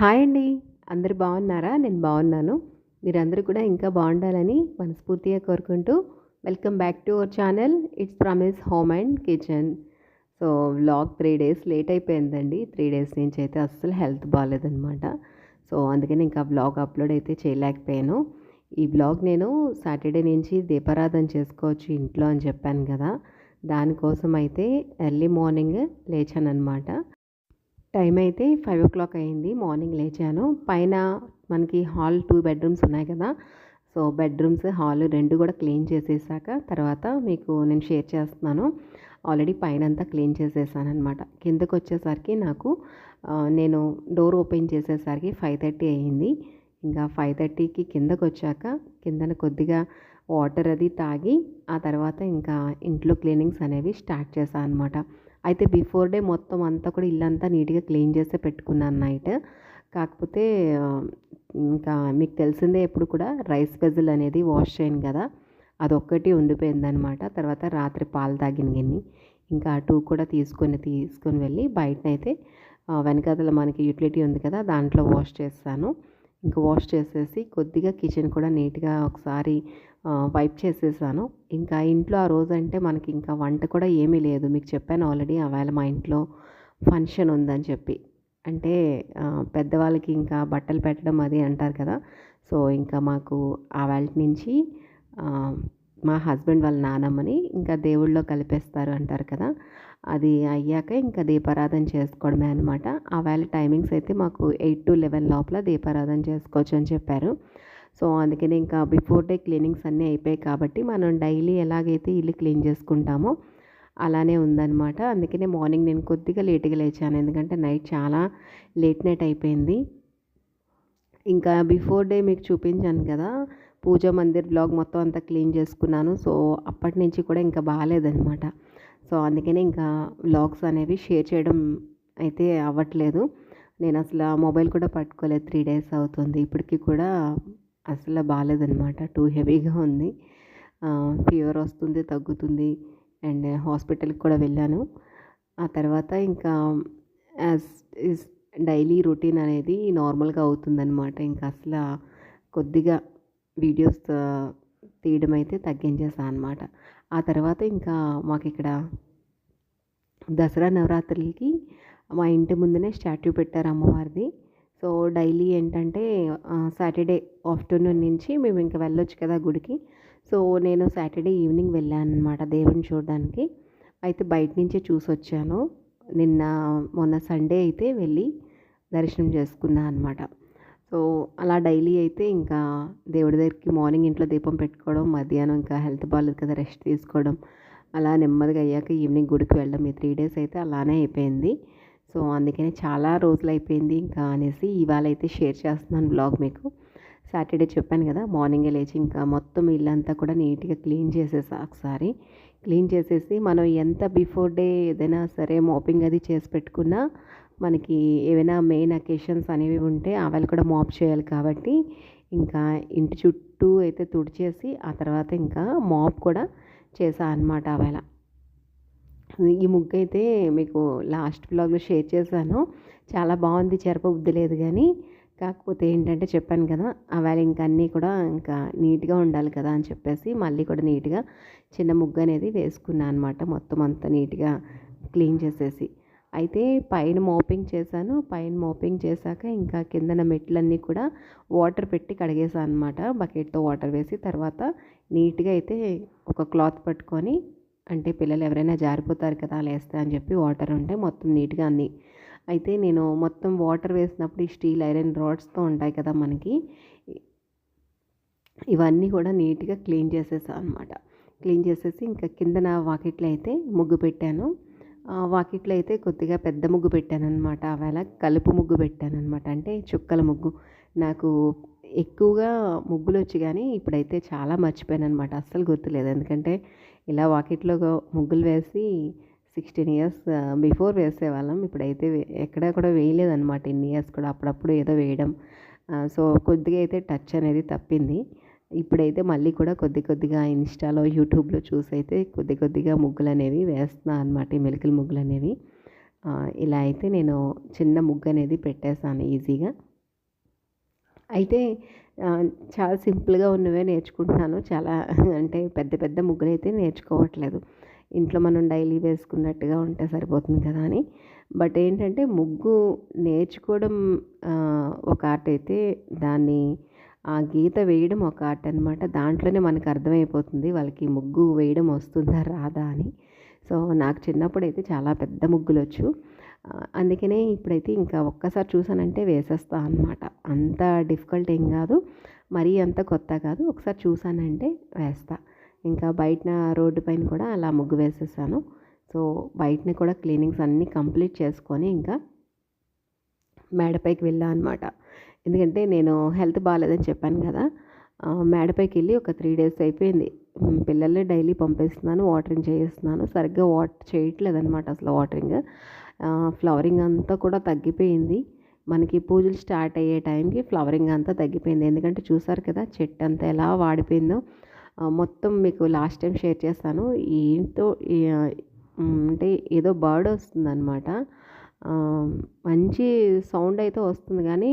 Hi అండి. అందరు బాగున్నారా? నేను బాగున్నాను. మీరందరూ కూడా ఇంకా బాగుండాలని మనస్ఫూర్తిగా కోరుకుంటూ welcome back to our channel. It's Promise Home and Kitchen. So vlog three days late అయిపోయిందండి. త్రీ డేస్ నుంచి అయితే అస్సలు హెల్త్ బాగాలేదనమాట సో అందుకని ఇంకా వ్లాగ్ అప్లోడ్ అయితే చేయలేకపోయాను. ఈ బ్లాగ్ నేను సాటర్డే నుంచి దీపారాధన చేసుకోవచ్చు ఇంట్లో అని చెప్పాను కదా. దానికోసం అయితే ఎర్లీ మార్నింగ్ లేచానమాట టైం అయితే ఫైవ్ ఓ క్లాక్ అయింది. మార్నింగ్ లేచాను. పైన మనకి హాల్ టూ బెడ్రూమ్స్ ఉన్నాయి కదా. సో బెడ్రూమ్స్ హాల్ రెండు కూడా క్లీన్ చేసేసాక తర్వాత మీకు నేను షేర్ చేస్తున్నాను. ఆల్రెడీ పైన అంతా క్లీన్ చేసేసాను అనమాట కిందకు వచ్చేసరికి నాకు నేను డోర్ ఓపెన్ చేసేసరికి ఫైవ్ థర్టీ అయ్యింది ఇంకా ఫైవ్ థర్టీకి కిందకు వచ్చాక కిందన కొద్దిగా వాటర్ అది తాగి ఆ తర్వాత ఇంకా ఇంట్లో క్లీనింగ్స్ అనేవి స్టార్ట్ చేశాను అనమాట అయితే బిఫోర్ డే మొత్తం అంతా కూడా ఇల్లంతా నీట్గా క్లీన్ చేసే పెట్టుకున్నాను నైట్. కాకపోతే ఇంకా మీకు తెలిసిందే ఎప్పుడు కూడా రైస్ పెజల్ అనేది వాష్ చేయను కదా. అదొక్కటి ఉండిపోయిందనమాట తర్వాత రాత్రి పాలు తాగిన గిన్ని. ఇంకా అటు కూడా తీసుకొని తీసుకొని వెళ్ళి బయటనైతే వెనకాతల మనకి యూటిలిటీ ఉంది కదా దాంట్లో వాష్ చేస్తాను. ఇంకా వాష్ చేసేసి కొద్దిగా కిచెన్ కూడా నీట్గా ఒకసారి వైప్ చేసేసాను. ఇంకా ఇంట్లో ఆ రోజు అంటే మనకి ఇంకా వంట కూడా ఏమీ లేదు. మీకు చెప్పాను ఆల్రెడీ ఆవేళ మా ఇంట్లో ఫంక్షన్ ఉందని చెప్పి. అంటే పెద్దవాళ్ళకి ఇంకా బట్టలు పెట్టడం అది అంటారు కదా. సో ఇంకా మాకు ఆవేళ నుంచి మా హస్బెండ్ వాళ్ళ నానమ్మని ఇంకా దేవుళ్ళలో కలిపేస్తారు అంటారు కదా. అది అయ్యాక ఇంకా దీపారాధన చేసుకోవడమే అనమాట ఆ వేళ టైమింగ్స్ అయితే మాకు ఎయిట్ టు లెవెన్ లోపల దీపారాధన చేసుకోవచ్చు అని చెప్పారు. సో అందుకని ఇంకా బిఫోర్ డే క్లీనింగ్స్ అన్నీ అయిపోయాయి కాబట్టి మనం డైలీ ఎలాగైతే ఇల్లు క్లీన్ చేసుకుంటామో అలానే ఉందన్నమాట. అందుకనే మార్నింగ్ నేను కొద్దిగా లేట్గా లేచాను. ఎందుకంటే నైట్ చాలా లేట్ నైట్ అయిపోయింది. ఇంకా బిఫోర్ డే మీకు చూపించాను కదా పూజా మందిర్ బ్లాగ్ మొత్తం అంతా క్లీన్ చేసుకున్నాను. సో అప్పటి నుంచి కూడా ఇంకా బాగాలేదనమాట సో అందుకనే ఇంకా బ్లాగ్స్ అనేవి షేర్ చేయడం అయితే అవ్వట్లేదు. నేను అసలు మొబైల్ కూడా పట్టుకోలేదు. త్రీ డేస్ అవుతుంది. ఇప్పటికీ కూడా అసలు బాగాలేదనమాట టూ హెవీగా ఉంది. ఫీవర్ వస్తుంది తగ్గుతుంది. అండ్ హాస్పిటల్కి కూడా వెళ్ళాను. ఆ తర్వాత ఇంకా యాజ్ ఇస్ డైలీ రొటీన్ అనేది నార్మల్గా అవుతుందన్నమాట. ఇంకా అసలు కొద్దిగా వీడియోస్ తీయడం అయితే తగ్గించేసాను అనమాట ఆ తర్వాత ఇంకా మాకు ఇక్కడ దసరా నవరాత్రులకి మా ఇంటి ముందునే స్టాట్యూ పెట్టారు అమ్మవారిది. సో డైలీ ఏంటంటే సాటర్డే ఆఫ్టర్నూన్ నుంచి మేము ఇంకా వెళ్ళొచ్చు కదా గుడికి. సో నేను సాటర్డే ఈవినింగ్ వెళ్ళాను అనమాట దేవుని చూడడానికి. అయితే బయట నుంచే చూసి వచ్చాను నిన్న మొన్న సండే అయితే వెళ్ళి దర్శనం చేసుకున్నాను అనమాట సో అలా డైలీ అయితే ఇంకా దేవుడి దగ్గరికి మార్నింగ్ ఇంట్లో దీపం పెట్టుకోవడం మధ్యాహ్నం ఇంకా హెల్త్ బాగాలేదు కదా రెస్ట్ తీసుకోవడం అలా నెమ్మదిగా అయ్యాక ఈవినింగ్ గుడికి వెళ్ళడం ఈ త్రీ డేస్ అయితే అలానే అయిపోయింది. సో అందుకనే చాలా రోజులు అయిపోయింది ఇంకా అనేసి ఇవాళ అయితే షేర్ చేస్తున్నాను బ్లాగ్ మీకు. సాటర్డే చెప్పాను కదా మార్నింగే లేచి ఇంకా మొత్తం ఇల్లంతా కూడా నీట్గా క్లీన్ చేసేసా ఒకసారి. క్లీన్ చేసేసి మనం ఎంత బిఫోర్ డే ఏదైనా సరే మాపింగ్ అది చేసి పెట్టుకున్నా మనకి ఏవైనా మెయిన్ అకేషన్స్ అనేవి ఉంటే అవి కూడా మాప్ చేయాలి కాబట్టి ఇంకా ఇంటి చుట్టూ అయితే తుడిచేసి ఆ తర్వాత ఇంకా మాప్ కూడా చేసా అనమాట అవేళ ఈ ముగ్గు అయితే మీకు లాస్ట్ బ్లాగ్లో షేర్ చేశాను. చాలా బాగుంది చెరప బుద్ధి లేదు కానీ కాకపోతే ఏంటంటే చెప్పాను కదా అవేళ ఇంకా అన్నీ కూడా ఇంకా నీట్గా ఉండాలి కదా అని చెప్పేసి మళ్ళీ కూడా నీట్గా చిన్న ముగ్గు అనేది వేసుకున్నాను అనమాట మొత్తం అంతా నీట్గా క్లీన్ చేసేసి. అయితే పైన మోపింగ్ చేశాను. పైన మోపింగ్ చేశాక ఇంకా కిందన మెట్లన్నీ కూడా వాటర్ పెట్టి కడిగేసాను అనమాట బకెట్తో వాటర్ వేసి తర్వాత నీట్గా అయితే ఒక క్లాత్ పట్టుకొని అంటే పిల్లలు ఎవరైనా జారిపోతారు కదా అలా అని చెప్పి వాటర్ ఉంటే మొత్తం నీట్గా అంది అయితే నేను మొత్తం వాటర్ వేసినప్పుడు ఈ స్టీల్ ఐరన్ రాడ్స్తో ఉంటాయి కదా మనకి ఇవన్నీ కూడా నీట్గా క్లీన్ చేసేసాను అనమాట క్లీన్ చేసేసి ఇంకా కిందన వాకిట్లో అయితే ముగ్గు పెట్టాను. వాకిట్లో అయితే కొద్దిగా పెద్ద ముగ్గు పెట్టాను అనమాట అవేళ కలుపు ముగ్గు పెట్టాను అనమాట అంటే చుక్కల ముగ్గు. నాకు ఎక్కువగా ముగ్గులు వచ్చి కానీ ఇప్పుడైతే చాలా మర్చిపోయాను అనమాట అస్సలు గుర్తులేదు. ఎందుకంటే ఇలా వాకిట్లో ముగ్గులు వేసి సిక్స్టీన్ ఇయర్స్ బిఫోర్ వేసేవాళ్ళం. ఇప్పుడైతే ఎక్కడ ఎక్కడా కూడా వేయలేదన్నమాట. ఇన్ని ఇయర్స్ కూడా అప్పుడప్పుడు ఏదో వేయడం. సో కొద్దిగా అయితే టచ్ అనేది తప్పింది. ఇప్పుడైతే మళ్ళీ కూడా కొద్ది కొద్దిగా ఇన్స్టాలో యూట్యూబ్లో చూసి అయితే కొద్ది కొద్దిగా ముగ్గులు అనేవి వేస్తున్నాను అనమాట ఈ మెలికల ముగ్గులు అనేవి ఇలా అయితే నేను చిన్న ముగ్గు అనేది పెట్టేశాను ఈజీగా. అయితే చాలా సింపుల్గా ఉన్నవే నేర్చుకుంటున్నాను. చాలా అంటే పెద్ద పెద్ద ముగ్గులు అయితే నేర్చుకోవట్లేదు. ఇంట్లో మనం డైలీ వేసుకున్నట్టుగా ఉంటే సరిపోతుంది కదా అని. బట్ ఏంటంటే ముగ్గు నేర్చుకోవడం ఒక ఆర్ట్ అయితే దాన్ని ఆ గీత వేయడం ఒక ఆర్ట్ అనమాట దాంట్లోనే మనకు అర్థమైపోతుంది వాళ్ళకి ముగ్గు వేయడం వస్తుందా రాదా అని. సో నాకు చిన్నప్పుడు అయితే చాలా పెద్ద ముగ్గులు వచ్చు అందుకనే ఇప్పుడైతే ఇంకా ఒక్కసారి చూసానంటే వేసేస్తా అనమాట అంత డిఫికల్ట్ ఏం కాదు. మరీ అంత కొత్త కాదు. ఒకసారి చూసానంటే వేస్తా. ఇంకా బయట రోడ్డు పైన కూడా అలా ముగ్గు వేసేసాను. సో బయటని కూడా క్లీనింగ్స్ అన్నీ కంప్లీట్ చేసుకొని ఇంకా మేడపైకి వెళ్ళా అనమాట ఎందుకంటే నేను హెల్త్ బాగాలేదని చెప్పాను కదా. మేడపైకి వెళ్ళి ఒక త్రీ డేస్ అయిపోయింది. పిల్లల్ని డైలీ పంపిస్తున్నాను వాటరింగ్ చేయిస్తున్నాను సరిగ్గా వాట్ చేయట్లేదు అనమాట అసలు వాటరింగ్. ఫ్లవరింగ్ అంతా కూడా తగ్గిపోయింది. మనకి పూజలు స్టార్ట్ అయ్యే టైంకి ఫ్లవరింగ్ అంతా తగ్గిపోయింది. ఎందుకంటే చూసారు కదా చెట్టు అంతా ఎలా వాడిపోయిందో. మొత్తం మీకు లాస్ట్ టైం షేర్ చేస్తాను. ఏంటో అంటే ఏదో బర్డ్ వస్తుందన్నమాట. మంచి సౌండ్ అయితే వస్తుంది కానీ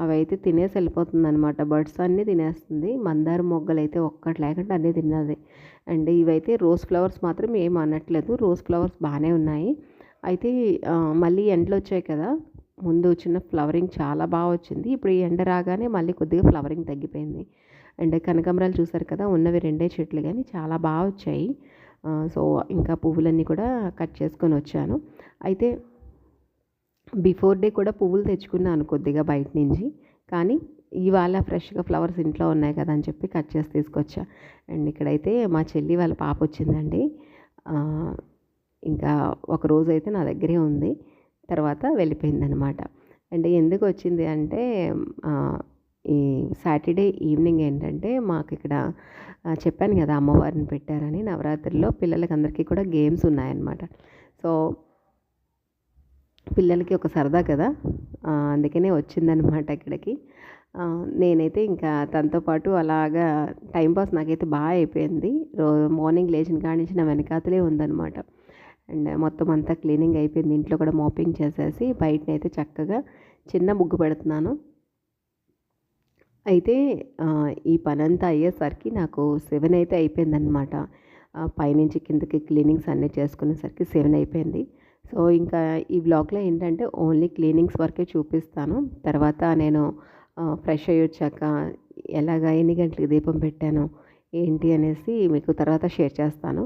అవి అయితే తినేసి వెళ్ళిపోతుంది అనమాట బర్డ్స్ అన్నీ తినేస్తుంది. మందార మొగ్గలు అయితే ఒక్కటి లేకుండా అన్నీ తిన్నది అండ్ ఇవైతే రోజ్ ఫ్లవర్స్ మాత్రం ఏం అనట్లేదు. రోజ్ ఫ్లవర్స్ బాగానే ఉన్నాయి. అయితే మళ్ళీ ఎండలు వచ్చాయి కదా. ముందు వచ్చిన ఫ్లవరింగ్ చాలా బాగా వచ్చింది. ఇప్పుడు ఈ ఎండ రాగానే మళ్ళీ కొద్దిగా ఫ్లవరింగ్ తగ్గిపోయింది. అండ్ కనకాంబరాలు చూసారు కదా ఉన్నవి రెండే చెట్లు కానీ చాలా బాగా వచ్చాయి. సో ఇంకా పువ్వులన్నీ కూడా కట్ చేసుకొని వచ్చాను. అయితే బిఫోర్ డే కూడా పువ్వులు తెచ్చుకున్నాను కొద్దిగా బయట నుంచి. కానీ ఇవాళ ఫ్రెష్గా ఫ్లవర్స్ ఇంట్లో ఉన్నాయి కదా అని చెప్పి కట్ చేసి తీసుకొచ్చా. అండ్ ఇక్కడైతే మా చెల్లి వాళ్ళ పాప వచ్చిందండి. ఇంకా ఒక రోజు అయితే నా దగ్గరే ఉంది. తర్వాత వెళ్ళిపోయిందనమాట అండ్ ఎందుకు వచ్చింది అంటే ఈ సాటర్డే ఈవినింగ్ ఏంటంటే మాకు ఇక్కడ చెప్పాను కదా అమ్మవారిని పెట్టారని నవరాత్రిలో పిల్లలకి అందరికీ కూడా గేమ్స్ ఉన్నాయన్నమాట. సో పిల్లలకి ఒక సరదా కదా అందుకనే వచ్చిందనమాట ఇక్కడికి. నేనైతే ఇంకా తనతో పాటు అలాగా టైంపాస్ నాకైతే బాగా అయిపోయింది. రో మార్నింగ్ లేచిన కాడి నుంచి నా వెనకాతలే ఉందన్నమాట. అండ్ మొత్తం అంతా క్లీనింగ్ అయిపోయింది. ఇంట్లో కూడా మోపింగ్ చేసేసి బయటనైతే చక్కగా చిన్న ముగ్గు పెడుతున్నాను. అయితే ఈ పని అంతా అయ్యేసరికి నాకు సెవెన్ అయితే అయిపోయిందనమాట పైనుంచి కిందకి క్లీనింగ్స్ అన్నీ చేసుకునేసరికి సెవెన్ అయిపోయింది. సో ఇంకా ఈ బ్లాగ్లో ఏంటంటే ఓన్లీ క్లీనింగ్స్ వరకే చూపిస్తాను. తర్వాత నేను ఫ్రెష్ అయ్యి వచ్చాక ఎలాగ ఎన్ని గంటలకి దీపం పెట్టాను ఏంటి అనేసి మీకు తర్వాత షేర్ చేస్తాను.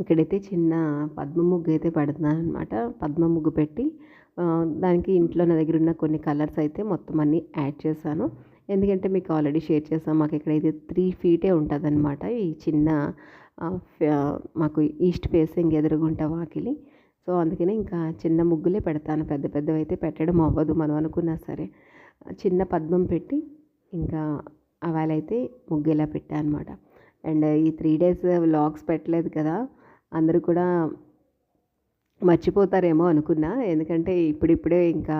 ఇక్కడైతే చిన్న పద్మ ముగ్గు అయితే పెడుతున్నాను అనమాట పద్మ ముగ్గు పెట్టి దానికి ఇంట్లో నా దగ్గర ఉన్న కొన్ని కలర్స్ అయితే మొత్తం అన్నీ యాడ్ చేశాను. ఎందుకంటే మీకు ఆల్రెడీ షేర్ చేసాం మాకు ఇక్కడైతే త్రీ ఫీటే ఉంటుంది అనమాట ఈ చిన్న మాకు ఈస్ట్ ఫేసింగ్ ఎదురుగుంట వాకిలి. సో అందుకనే ఇంకా చిన్న ముగ్గులే పెడతాను. పెద్ద పెద్దవి అయితే పెట్టడం అవ్వదు మనం అనుకున్నా సరే. చిన్న పద్మం పెట్టి ఇంకా అవాలైతే ముగ్గు ఇలా పెట్టా అనమాట అండ్ ఈ త్రీ డేస్ వ్లాగ్స్ పెట్టలేదు కదా అందరూ కూడా మర్చిపోతారేమో అనుకున్నా. ఎందుకంటే ఇప్పుడిప్పుడే ఇంకా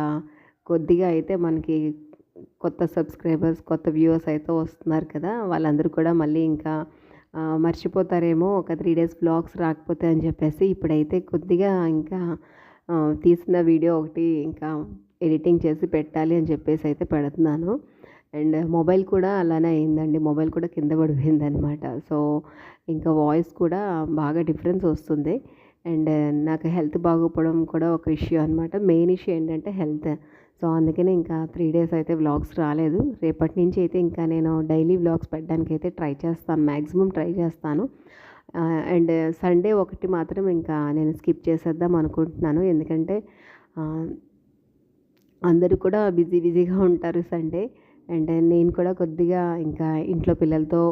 కొద్దిగా అయితే మనకి కొత్త సబ్స్క్రైబర్స్ కొత్త వ్యూవర్స్ అయితే వస్తున్నారు కదా. వాళ్ళందరూ కూడా మళ్ళీ ఇంకా మర్చిపోతారేమో. ఒక త్రీ డేస్ బ్లాగ్స్ రాకపోతే అని చెప్పేసి ఇప్పుడైతే కొద్దిగా ఇంకా తీసిన వీడియో ఒకటి ఇంకా ఎడిటింగ్ చేసి పెట్టాలి అని చెప్పేసి అయితే పెడుతున్నాను. అండ్ మొబైల్ కూడా అలానే అయిందండి. మొబైల్ కూడా కింద పడిపోయిందనమాట సో ఇంకా వాయిస్ కూడా బాగా డిఫరెన్స్ వస్తుంది. అండ్ నాకు హెల్త్ బాగోపోవడం కూడా ఒక ఇష్యూ అనమాట మెయిన్ ఇష్యూ ఏంటంటే హెల్త్. సో అందుకనే ఇంకా త్రీ డేస్ అయితే వ్లాగ్స్ రాలేదు. రేపటి నుంచి అయితే ఇంకా నేను డైలీ వ్లాగ్స్ పెట్టడానికి అయితే ట్రై చేస్తాను. మ్యాక్సిమం ట్రై చేస్తాను. అండ్ సండే ఒకటి మాత్రం ఇంకా నేను స్కిప్ చేసేద్దాం అనుకుంటున్నాను. ఎందుకంటే అందరూ కూడా బిజీ బిజీగా ఉంటారు సండే. అండ్ నేను కూడా కొద్దిగా ఇంకా ఇంట్లో పిల్లలతో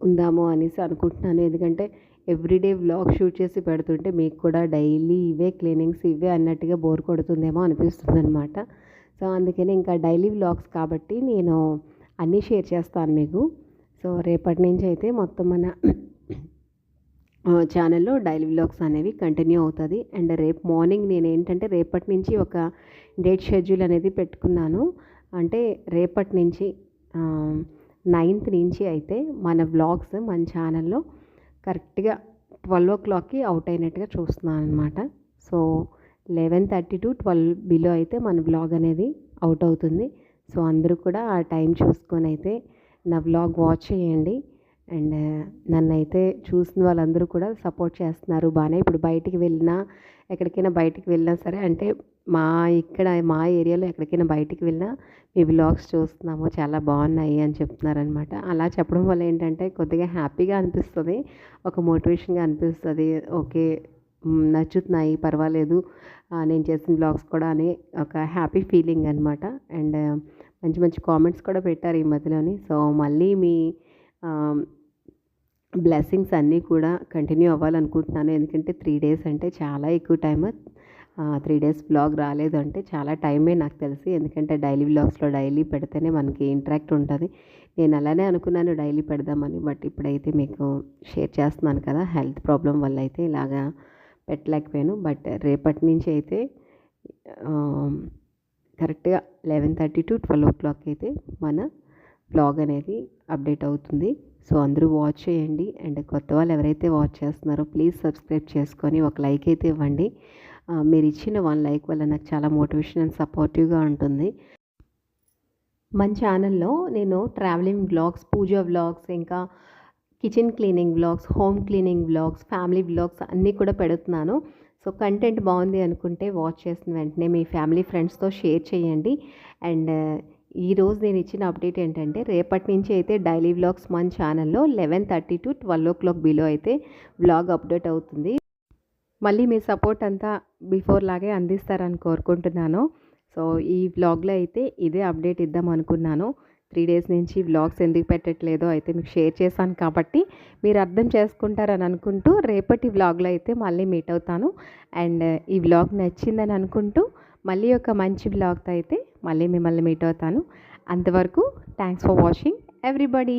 ఉందాము అనేసి అనుకుంటున్నాను. ఎందుకంటే ఎవ్రీడే వ్లాగ్ షూట్ చేసి పెడుతుంటే మీకు కూడా డైలీ ఇవే క్లీనింగ్స్ ఇవే అన్నట్టుగా బోర్ కొడుతుందేమో అనిపిస్తుంది అనమాట సో అందుకని ఇంకా డైలీ వ్లాగ్స్ కాబట్టి నేను అన్నీ షేర్ చేస్తాను మీకు. సో రేపటి నుంచి అయితే మొత్తం మన ఛానల్లో డైలీ వ్లాగ్స్ అనేవి కంటిన్యూ అవుతుంది. అండ్ రేపు మార్నింగ్ నేను ఏంటంటే రేపటి నుంచి ఒక డేట్ షెడ్యూల్ అనేది పెట్టుకున్నాను. అంటే రేపటి నుంచి నైన్త్ నుంచి అయితే మన వ్లాగ్స్ మన ఛానల్లో కరెక్ట్గా ట్వెల్వ్ ఓ క్లాక్కి అవుట్ అయినట్టుగా చూస్తున్నాను అనమాట so eleven thirty to twelve below అయితే మన బ్లాగ్ అనేది అవుట్ అవుతుంది. సో అందరూ కూడా ఆ టైం చూసుకొని అయితే నా వ్లాగ్ వాచ్ చేయండి. అండ్ నన్నైతే చూసిన వాళ్ళందరూ కూడా సపోర్ట్ చేస్తున్నారు బాగానే ఇప్పుడు బయటికి వెళ్ళినా ఎక్కడికైనా బయటికి వెళ్ళినా సరే అంటే మా ఇక్కడ మా ఏరియాలో ఎక్కడికైనా బయటికి వెళ్ళినా మీ బ్లాగ్స్ చూస్తున్నాము చాలా బాగున్నాయి అని చెప్తున్నారనమాట అలా చెప్పడం వల్ల ఏంటంటే కొద్దిగా హ్యాపీగా అనిపిస్తుంది ఒక మోటివేషన్గా అనిపిస్తుంది. ఓకే నచ్చుతున్నాయి పర్వాలేదు నేను చేసిన బ్లాగ్స్ కూడా అని ఒక హ్యాపీ ఫీలింగ్ అనమాట అండ్ మంచి మంచి కామెంట్స్ కూడా పెట్టారు ఈ మధ్యలోని. సో మళ్ళీ మీ బ్లెస్సింగ్స్ అన్నీ కూడా కంటిన్యూ అవ్వాలనుకుంటున్నాను. ఎందుకంటే త్రీ డేస్ అంటే చాలా ఎక్కువ టైం త్రీ డేస్ బ్లాగ్ రాలేదు అంటే చాలా టైమే నాకు తెలిసి. ఎందుకంటే డైలీ బ్లాగ్స్లో డైలీ పెడితేనే మనకి ఇంటరాక్ట్ ఉంటుంది. నేను అలానే అనుకున్నాను డైలీ పెడదామని. బట్ ఇప్పుడైతే మీకు షేర్ చేస్తున్నాను కదా హెల్త్ ప్రాబ్లం వల్ల అయితే ఇలాగా పెట్టలేకపోయాను. బట్ రేపటి నుంచి అయితే కరెక్ట్గా eleven thirty to twelve o'clock అయితే మన బ్లాగ్ అనేది అప్డేట్ అవుతుంది. సో అందరూ వాచ్ చేయండి అండ్ కొత్త వాళ్ళు ఎవరైతే వాచ్ చేస్తున్నారో ప్లీజ్ సబ్స్క్రైబ్ చేసుకొని ఒక లైక్ అయితే ఇవ్వండి. మీరు ఇచ్చిన వన్ లైక్ వల్ల నాకు చాలా మోటివేషన్ అండ్ సపోర్టివ్గా ఉంటుంది. మన ఛానల్లో నేను ట్రావెలింగ్ బ్లాగ్స్ పూజ వ్లాగ్స్ ఇంకా kitchen cleaning blogs home cleaning blogs family blogs అన్నీ కూడా పెడుతున్నాను. సో కంటెంట్ బాగుంది అనుకుంటే వాచ్ చేసిన వెంటనే మీ ఫ్యామిలీ ఫ్రెండ్స్తో షేర్ చేయండి. అండ్ ఈరోజు నేను ఇచ్చిన అప్డేట్ ఏంటంటే రేపటి నుంచి అయితే డైలీ వ్లాగ్స్ మన ఛానల్లో eleven thirty to twelve o'clock below అయితే వ్లాగ్ అప్డేట్ అవుతుంది. మళ్ళీ మీ సపోర్ట్ అంతా బిఫోర్ లాగే అందిస్తారని కోరుకుంటున్నాను. సో ఈ వ్లాగ్లో అయితే ఇదే అప్డేట్ ఇద్దాం అనుకున్నాను. త్రీ డేస్ నుంచి వ్లాగ్స్ ఎందుకు పెట్టట్లేదో అయితే మీకు షేర్ చేశాను కాబట్టి మీరు అర్థం చేసుకుంటారని అనుకుంటూ రేపటి వ్లాగ్లో అయితే మళ్ళీ మీట్ అవుతాను. అండ్ ఈ వ్లాగ్ నచ్చిందని అనుకుంటూ మళ్ళీ ఒక మంచి బ్లాగ్తో అయితే మళ్ళీ మిమ్మల్ని మీట్ అవుతాను. అంతవరకు థ్యాంక్స్ ఫర్ వాచింగ్ ఎవ్రీబడీ